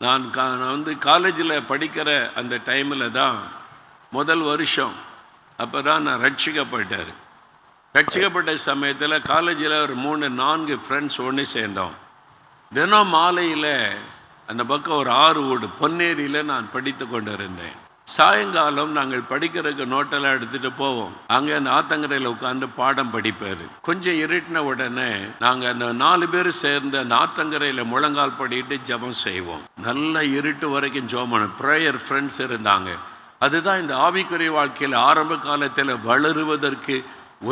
நான் கா நான் வந்து காலேஜில் படிக்கிற அந்த டைமில் தான் முதல் வருஷம். அப்போ தான் நான் ரட்சிக்கப்பட்டார். ரட்சிக்கப்பட்ட சமயத்தில் காலேஜில் ஒரு மூணு நான்கு ஃப்ரெண்ட்ஸ் ஒன்று சேர்ந்தோம். தினம் மாலையில் அந்த பக்கம் ஒரு ஆறு ஓடு பொன்னேரியில் நான் படித்து கொண்டு இருந்தேன் சாயங்காலம் நாங்கள் படிக்கிறதுக்கு நோட்டெல்லாம் எடுத்துகிட்டு போவோம். அங்கே அந்த ஆத்தங்கரையில் உட்காந்து பாடம் படிப்பார். கொஞ்சம் இருட்டின உடனே நாங்கள் அந்த நாலு பேர் சேர்ந்து அந்த ஆத்தங்கரையில் முழங்கால் படிட்டு ஜெபம் செய்வோம். நல்ல இருட்டு வரைக்கும் ஜோமணும். ப்ரேயர் ஃப்ரெண்ட்ஸ் இருந்தாங்க. அதுதான் இந்த ஆவிக்குறை வாழ்க்கையில் ஆரம்ப காலத்தில் வளருவதற்கு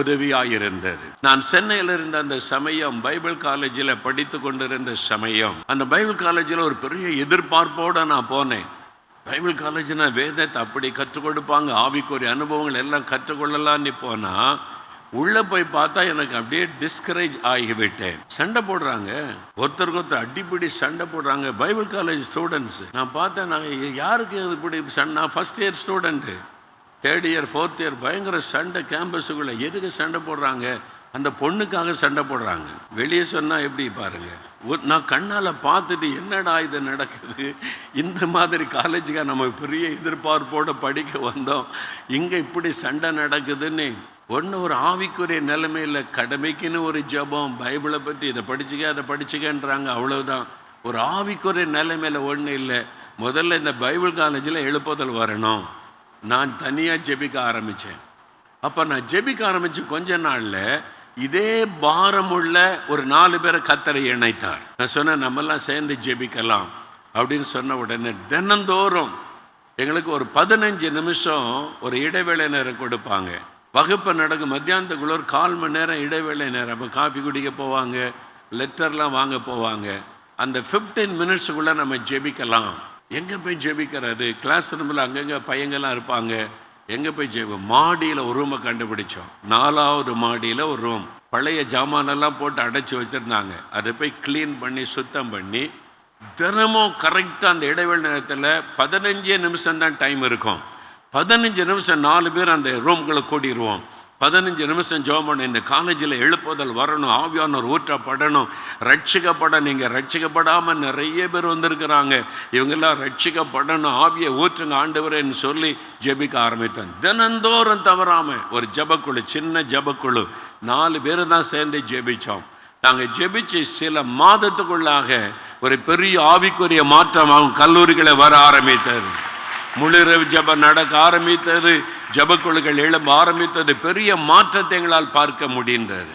உதவியாக இருந்தது நான் சென்னையில் இருந்த அந்த சமயம் பைபிள் காலேஜில் படித்து கொண்டிருந்த சமயம் அந்த பைபிள் காலேஜில் ஒரு பெரிய எதிர்பார்ப்போடு நான் போனேன். பைபிள் காலேஜ்னா வேதத்தை அப்படி கற்றுக் கொடுப்பாங்க. ஆவிக்குரிய அனுபவங்கள் எல்லாம் கற்றுக்கொள்ளலான்னு போனால் உள்ளே போய் பார்த்தா எனக்கு அப்படியே டிஸ்கரேஜ் ஆகிவிட்டேன். சண்டை போடுறாங்க. ஒருத்தருக்கு ஒருத்தர் அடிப்படி சண்டை போடுறாங்க. பைபிள் காலேஜ் ஸ்டூடெண்ட்ஸ் நான் பார்த்தேன் நான் யாருக்கு இப்படி சண்டை first year student third year fourth year பயங்கர சண்டை கேம்பஸுக்குள்ளே எதுக்கு சண்டை போடுறாங்க? அந்த பொண்ணுக்காக சண்டை போடுறாங்க. வெளியே சொன்னால் எப்படி பாருங்க? ஒரு- நான் கண்ணால் பார்த்துட்டு என்னடா இது நடக்குது? இந்த மாதிரி காலேஜுக்காக நம்ம பெரிய எதிர்பார்ப்போடு படிக்க வந்தோம். இங்கே இப்படி சண்டை நடக்குதுன்னு. ஒன்று ஒரு ஆவிக்குரிய நிலைமையில் கடமைக்குன்னு ஒரு ஜெபம் பைபிளை பற்றி இதை படிச்சுக்க அதை படிச்சுக்கன்றாங்க அவ்வளோதான் ஒரு ஆவிக்குரிய நிலைமையில் ஒன்றும் இல்லை. முதல்ல இந்த பைபிள் காலேஜில் எழுப்புதல் வரணும். நான் தனியாக ஜெபிக்க ஆரம்பித்தேன் அப்போ நான் ஜெபிக்க ஆரம்பித்து கொஞ்ச நாளில் இதே பாரமுள்ள ஒரு நாலு பேரை கத்தரை இணைத்தார். நான் சொன்னேன் நம்மெல்லாம் சேர்ந்து ஜெபிக்கலாம். அப்படின்னு சொன்ன உடனே தினந்தோறும் எங்களுக்கு ஒரு பதினஞ்சு நிமிஷம் ஒரு இடைவேளை நேரம் கொடுப்பாங்க. வகுப்பு நடக்கும் மத்தியானத்துக்குள்ள ஒரு கால் மணி நேரம் இடைவேளை நேரம். அப்போ காஃபி குடிக்க போவாங்க லெட்டர்லாம் வாங்க போவாங்க. அந்த ஃபிஃப்டீன் மினிட்ஸுக்குள்ளே நம்ம ஜெபிக்கலாம். எங்கே போய் ஜெபிக்கிறாரு கிளாஸ் ரூமில் அங்கங்கே பையங்கள்லாம் இருப்பாங்க. எங்கே போய் ஜெயிப்போம்? மாடியில் ஒரு ரூமை கண்டுபிடிச்சோம். நாலாவது மாடியில் ஒரு ரூம் பழைய ஜாமானெல்லாம் போட்டு அடைச்சி வச்சுருந்தாங்க. அதை போய் க்ளீன் பண்ணி சுத்தம் பண்ணி தினமும் கரெக்டாக அந்த இடைவெளி நேரத்தில் பதினஞ்சே நிமிஷம்தான் டைம் இருக்கும். பதினஞ்சு நிமிஷம் நாலு பேர் அந்த ரூம்களை கூடிடுவோம் பதினஞ்சு நிமிஷம் ஜோம் பண்ண. இந்த காலேஜில் எழுப்புதல் வரணும் ஆவியானோர் ஊற்றப்படணும். ரட்சிக்கப்பட நீங்கள் ரட்சிக்கப்படாமல் நிறைய பேர் வந்திருக்கிறாங்க. இவங்கெல்லாம் ரட்சிக்கப்படணும் ஆவியை ஊற்றுங்க ஆண்டவரேன்னு சொல்லி ஜெபிக்க ஆரம்பித்தேன். தினந்தோறும் தவறாமல் ஒரு ஜபக்குழு சின்ன ஜபக்குழு. நாலு பேர் தான் சேர்ந்து ஜெபிச்சோம். நாங்கள் ஜெபிச்சு சில மாதத்துக்குள்ளாக ஒரு பெரிய ஆவிக்குரிய மாற்றம் அவங்க கல்லூரிகளை வர ஆரம்பித்தது. முழுரவு ஜபம் நடக்க ஆரம்பித்தது. ஜபக்குழுக்கள் எழும்ப ஆரம்பித்தது. பெரிய மாற்றத்தை எங்களால் பார்க்க முடிந்தது.